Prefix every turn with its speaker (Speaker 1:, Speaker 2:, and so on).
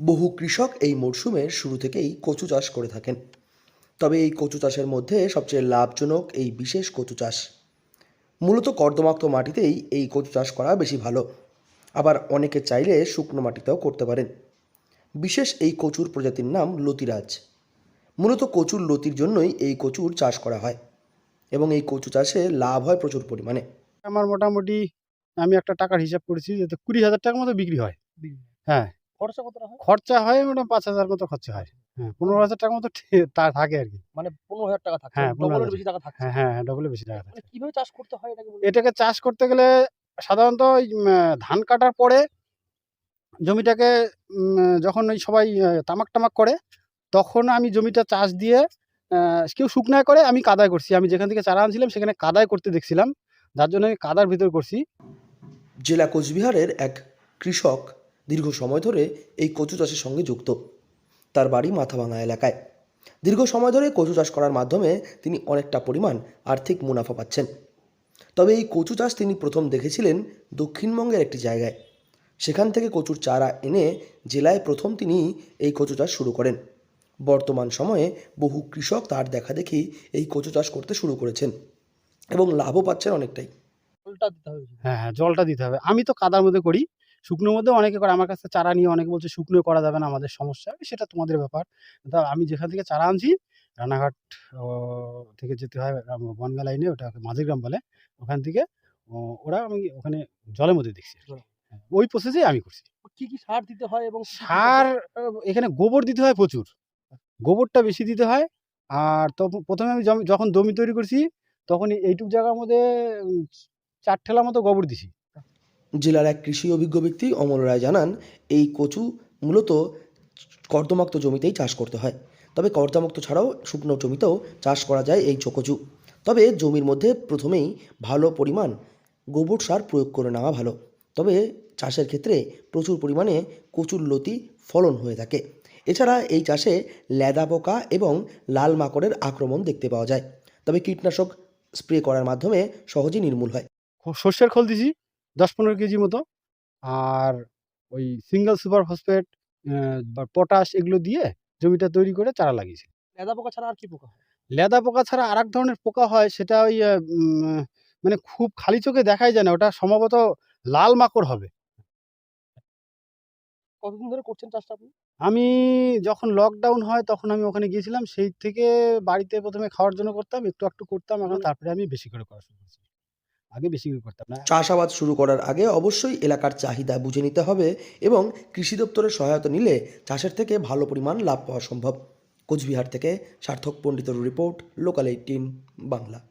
Speaker 1: বহু কৃষক এই মরশুমের শুরু থেকেই কচু চাষ করে থাকেন। তবে এই কচু চাষের মধ্যে সবচেয়ে লাভজনক এই বিশেষ কচু চাষ। মূলত কর্দমাক্ত মাটিতেই এই কচু চাষ করা বেশি ভালো। আবার অনেকে চাইলে শুকনো মাটিতেও করতে পারেন। বিশেষ এই কচুর প্রজাতির নাম লতিরাজ। মূলত কচুর লতির জন্যই এই কচুর চাষ করা হয় এবং এই কচু চাষে লাভ হয় প্রচুর পরিমাণে।
Speaker 2: আমার মোটামুটি আমি একটা টাকার হিসাব করেছি যাতে কুড়ি হাজার টাকার মতো বিক্রি হয়। হ্যাঁ
Speaker 3: খরচা হয়?
Speaker 2: খরচা হয় মোটামুটি পাঁচ হাজার মতো খরচা হয়। হ্যাঁ পনেরো হাজার টাকার মতো থাকে আর কি।
Speaker 3: মানে পনেরো হাজার টাকা থাকে
Speaker 2: হ্যাঁ,
Speaker 3: ডবলের বেশি টাকা থাকে
Speaker 2: হ্যাঁ হ্যাঁ বেশি টাকা থাকে
Speaker 3: মানে কীভাবে চাষ করতে হয় এটাকে
Speaker 2: এটাকে চাষ করতে গেলে সাধারণত ওই, ধান কাটার পরে জমিটাকে যখন ওই সবাই তামাক টামাক করে তখন আমি জমিটা চাষ দিয়ে কেউ শুকনায় করে আমি কাদায় করছি। আমি যেখান থেকে চারা আনছিলাম সেখানে কাদায় করতে দেখছিলাম। যার জন্য আমি কাদার ভিতর করছি।
Speaker 1: জেলা কোচবিহারের এক কৃষক দীর্ঘ সময় ধরে এই কচু চাষের সঙ্গে যুক্ত। তার বাড়ি মাথাভাঙা এলাকায়। দীর্ঘ সময় ধরে কচু চাষ করার মাধ্যমে তিনি অনেকটা পরিমাণ আর্থিক মুনাফা পাচ্ছেন। তবে এই কচু চাষ তিনি প্রথম দেখেছিলেন দক্ষিণবঙ্গের একটি জায়গায়। সেখান থেকে কচুর চারা এনে জেলায় প্রথম তিনি এই কচু চাষ শুরু করেন। বর্তমান সময়ে বহু কৃষক তার দেখা দেখি এই কচু চাষ করতে শুরু করেছেন এবং লাভও পাচ্ছেন অনেকটাই।
Speaker 3: জলটা দিতে হবে।
Speaker 2: হ্যাঁ হ্যাঁ জলটা দিতে হবে। আমি তো কাদার মধ্যে করি শুকনোর মধ্যে অনেকে করে আমার কাছে চারা নিয়ে অনেকে বলছে শুকনো করা যাবে না আমাদের সমস্যা। সেটা তোমাদের ব্যাপার। তা আমি যেখান থেকে চারা আনছি রানাঘাট থেকে যেতে হয় বনগা লাইনে ওটা মাঝিগ্রাম বলে ওখান থেকে ওরা আমি ওখানে জলের মধ্যে দেখছি। হ্যাঁ, ওই প্রসেসেই আমি করছি।
Speaker 3: কি কি সার দিতে হয় এবং
Speaker 2: সার এখানে গোবর দিতে হয় প্রচুর। গোবরটা বেশি দিতে হয় আর তো প্রথমে আমি যখন জমি তৈরি করছি তখন এইটুক জায়গার মধ্যে চার ঠেলা মতো গোবর দিছি।
Speaker 1: জেলার এক কৃষি অভিজ্ঞ ব্যক্তি অমল রায় জানান, এই কচু মূলত কর্দমাক্ত জমিতেই চাষ করতে হয়। তবে কর্দমাক্ত ছাড়াও শুকনো জমিতেও চাষ করা যায় এই চকচু। তবে জমির মধ্যে প্রথমেই ভালো পরিমাণ গোবর সার প্রয়োগ করে নেওয়া ভালো। তবে চাষের ক্ষেত্রে প্রচুর পরিমাণে কচুর লতি ফলন হয়ে থাকে। এছাড়া এই চাষে ল্যাদা পোকা এবং লাল মাকড়ের আক্রমণ দেখতে পাওয়া যায়। তবে কীটনাশক স্প্রে করার মাধ্যমে সহজেই নির্মূল হয়।
Speaker 2: সর্ষের খোল দিছি। দশ পনেরো কেজি মতো। আর ওই সিঙ্গেল সুপার ফসফেট বা পটাশ এগুলো দিয়ে জমিটা তৈরি করে চারা লাগিয়েছি।
Speaker 3: লেদা পোকা ছাড়া আর কি পোকা
Speaker 2: লেদা পোকা ছাড়া আর এক ধরনের পোকা হয় সেটা ওই মানে খুব খালি চোখে দেখাই যায় না ওটা সম্ভবত লাল মাকড় হবে।
Speaker 3: কতদিন ধরে করছেন চাষটা আপনি?
Speaker 2: আমি যখন লকডাউন হয় তখন আমি ওখানে গিয়েছিলাম সেই থেকে বাড়িতে প্রথমে খাওয়ার জন্য করতাম একটু একটু করতাম এখন তারপরে আমি বেশি করে করা শুরু করছি। আগে বেশি করে করতাম না।
Speaker 1: চাষাবাদ শুরু করার আগে অবশ্যই এলাকার চাহিদা বুঝে নিতে হবে এবং কৃষি দপ্তরের সহায়তা নিলে চাষের থেকে ভালো পরিমাণ লাভ পাওয়া সম্ভব। কোচবিহার থেকে সার্থক পণ্ডিতের রিপোর্ট, লোকাল এইটিন, বাংলা।